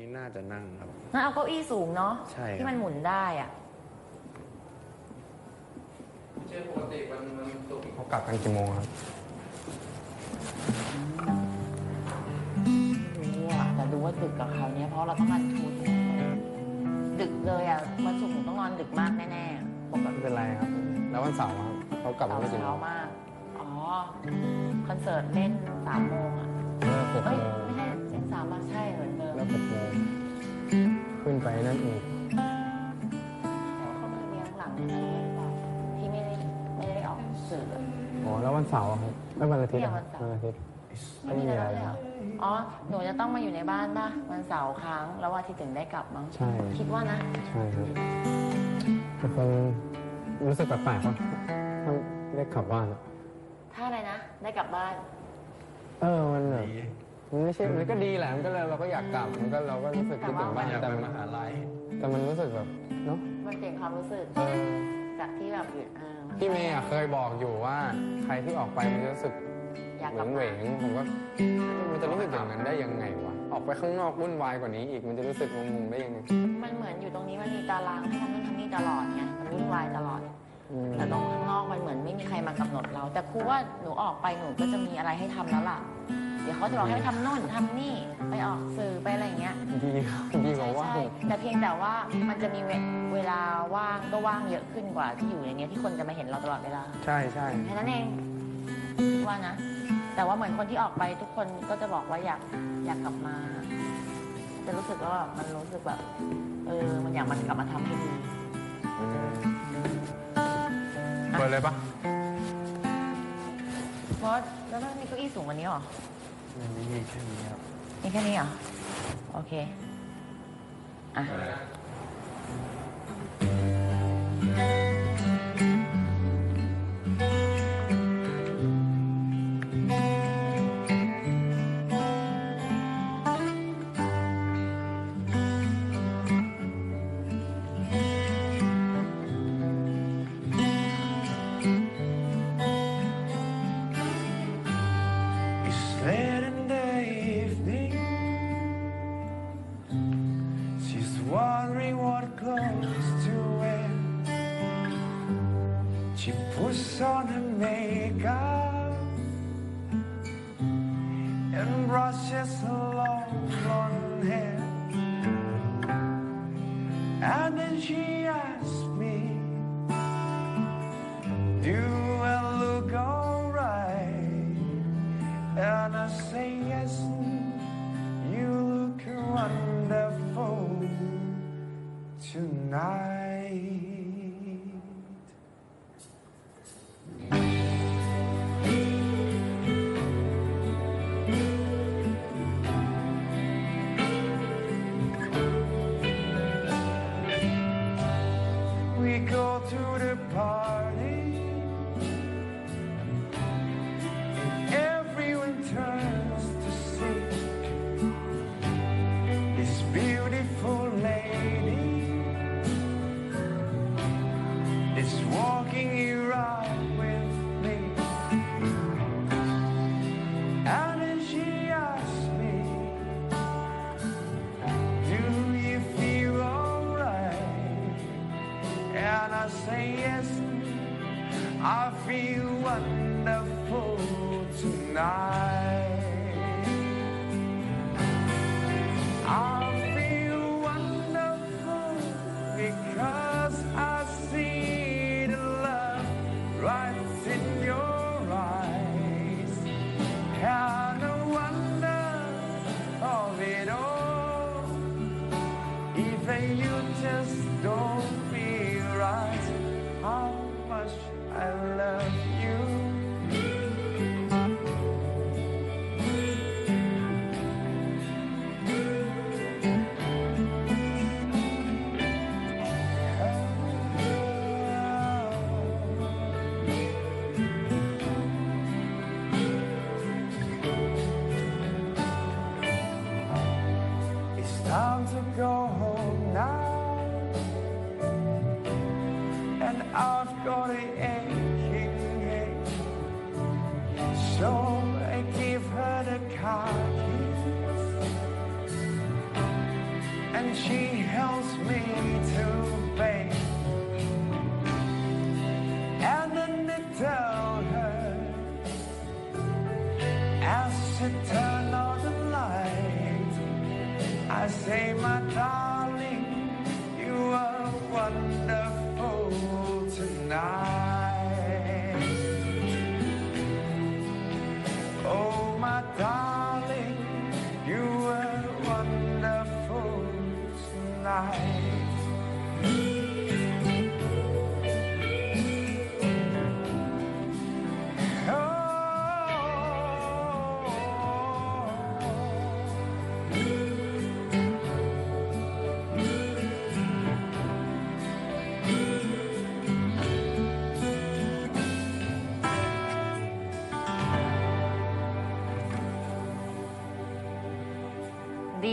นี่น่าจะนั่งครับ งั้นเอาเก้าอี้สูงเนาะใช่ครับ ที่มันหมุนได้อะไม่ใช่ปกติวันวันศุกร์เขากลับกันกี่โมงครับ ไม่รู้อะแต่รู้ว่าดึกกับเขาเนี่ยเพราะเราต้องรันทูทุกคนดึกเลยอะวันศุกร์หนูต้องนอนดึกมากแน่ๆปกไม่ติเป็นไรครับ แล้ววันเสาร์อะครับเขากลับเสากันร์กี่โมเช้างมาก อ๋อ คอนเสิร์ตเล่นสามโมงอะเลิกหกเอ้ยโมง ววันเสาร์อะครับไม่วันอาทิตย์อะเนี่ยวันเสาร์วันอาทิตย์ไม่ไม่มีมีอะอะไรไรเลยเหรออ๋อ หนูจะต้องมาอยู่ในบ้านป่ะ วันเสาร์ครั้ง แล้ววันอาที่ถึงได้กลับมั้ง ใช่คิดว่านะ ใช่ครับเป็นคนรู้สึกแปลกๆป่ะถ้าได้กลับบ้านอะถ้าอะไรนะ ได้กลับบ้าน เออมันแบบมันไม่ใช่มันก็ดีแหละมันก็เลยเราก็อยากกลับมันก็เราก็รู้สึกคิดถึงบ้านอยากแต่ไปมันมหาลัยแต่มันรู้สึกแบบเนาะมันเปลี่ยนความรู้สึก เออ จากที่แบบอยู่เออ พี่เมย์อะเคยบอกอยู่ว่า ใครที่ออกไปมันจะรู้สึกอยากเหกลับวมางเหวงผมก็มันจะรู้สึกอย่างนั้นได้ยังไงวะออกไปข้างนอกวุ่นวายกว่านี้อีกมันจะรู้สึกงงๆได้ยังไงมันเหมือนอยู่ตรงนี้มันมีตารางให้ทำนู่นทำนี่ตลอดไงมันวุ่นวายตลอด อืมแต่ตรงข้างนอกมันเหมือนไม่มีใครมากำหนดเรา แต่ครูว่าหนูออกไปหนูก็จะมีอะไรให้ทำแล้วล่ะ เดี๋ยวเขาจะบอกให้ไปทำนู่นทำนี่ไปออกสื่อไปอะไรอย่างเงี้ย ดีครับดีกใช่ว่าว่าใช่แต่เพียงแต่ว่ามันจะมีเวเวลาว่างก็ว่างเยอะขึ้นกว่าที่อยู่ในเนี้ยที่คนจะมาเห็นเราตลอดเวลาใช่ใช่แค่นั้นเองคิดว่านะ แต่ว่าเหมือนคนที่ออกไปทุกคนก็จะบอกว่าอยากอยากกลับมาจะรู้สึกว่ามันรู้สึกแบบเออมันอยากมันกลับมาทำให้ดีอืมเปิดเลยปะเพราะแล้วมันมีเก้าอี้สูงกว่านี้เหรอ มันไม่มีแค่นี้ครับมีแค่นี้เหรอ โอเค อะ Wondering what clothes to wear. She puts on her makeup and brushes her long blonde hair. And then she asks tonight. Wonderful because I see the love right in your eyes. The wonder of it all. If you just don't feel right, how much I love you. And I've got an aching head. So I give her the car keys. And she helps me to bake. And then I tell her as she turn on the light, I say, my darling, ด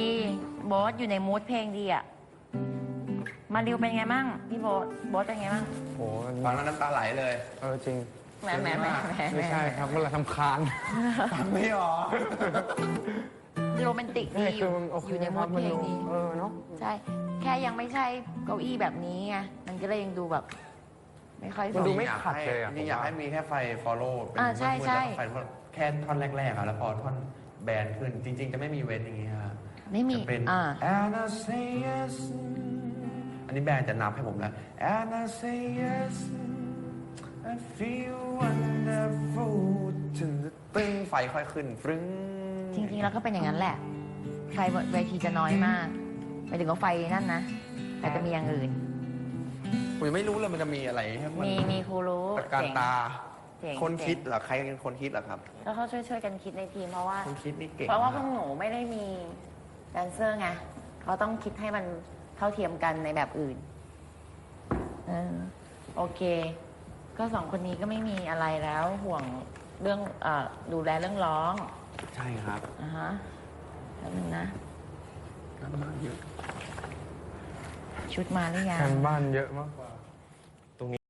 ีโบสอยู่ในมูดเพลงดีอะ มาริวเป็นไงมั่งพี่โบสโบสเป็นไงมั่งโอ้โหฟังแล้วน้ำตาไหลเลย เออจริง แหมแหมแหมแหมแหไม่ใช่ครับเวลาทำคาน ฟังไม่ออก โรแมนติกดีอคืยู่มันโอเคอยู่ในคมูรัดบเพมันลงดูดีเออเนาะใช่ แค่ยังไม่ใช่เก้าอี้แบบนี้ไงมันก็เลยยังดูแบบ ไม่ค่อยมันดูสไม่อยากขัดให้เลยอะจริงๆอยากให้มีแค่ไฟ follow เป็นอ่าใช่มืดๆใช่ แล้วก็ไฟ follow แค่ท่อนแรกๆอะแล้วพอท่อนแบนขึ้นจริง ๆ จะไม่มีเว้นอย่างงี้ฮะไม่มีจะเป็น อ่า and I say yes อันนี้แบนจะนับให้ผมแล้ว And I say yes, I feel wonderful ถึงตึ้งไฟค่อยขึ้นฟรึ้งจริงๆ แล้วก็เป็นอย่างนั้นแหละ ไฟบนเวทีจะน้อยมากหมายถึงว่าไฟนั่นนะ แต่จะมีอย่างอื่น ผมยังไม่รู้เลยมันจะมีอะไรให้นมีมีครูรู้ตะการเจ๋ง ตา เจ๋งคนคิดเจ๋งเหรอ ใครเป็นคนคิดเหรอครับ แล้วเขาช่วยช่วยๆกันคิดในทีมเพราะว่า คนคิดนี่เก่งเพราะว่าพมวกหนูไม่ได้มีแดนเซอร์ไงเขาต้องคิดให้มัน เท่าเทียมกันในแบบอื่นเออโอเค ก็สองคนนี้ก็ไม่มีอะไรแล้วห่วงเรื่องเออดูแลเรื่องร้องใช่ครับอะฮะแล้วนึงนะน้ำมันเยอะชุดมาหรือยัง การบ้านเยอะมากกว่า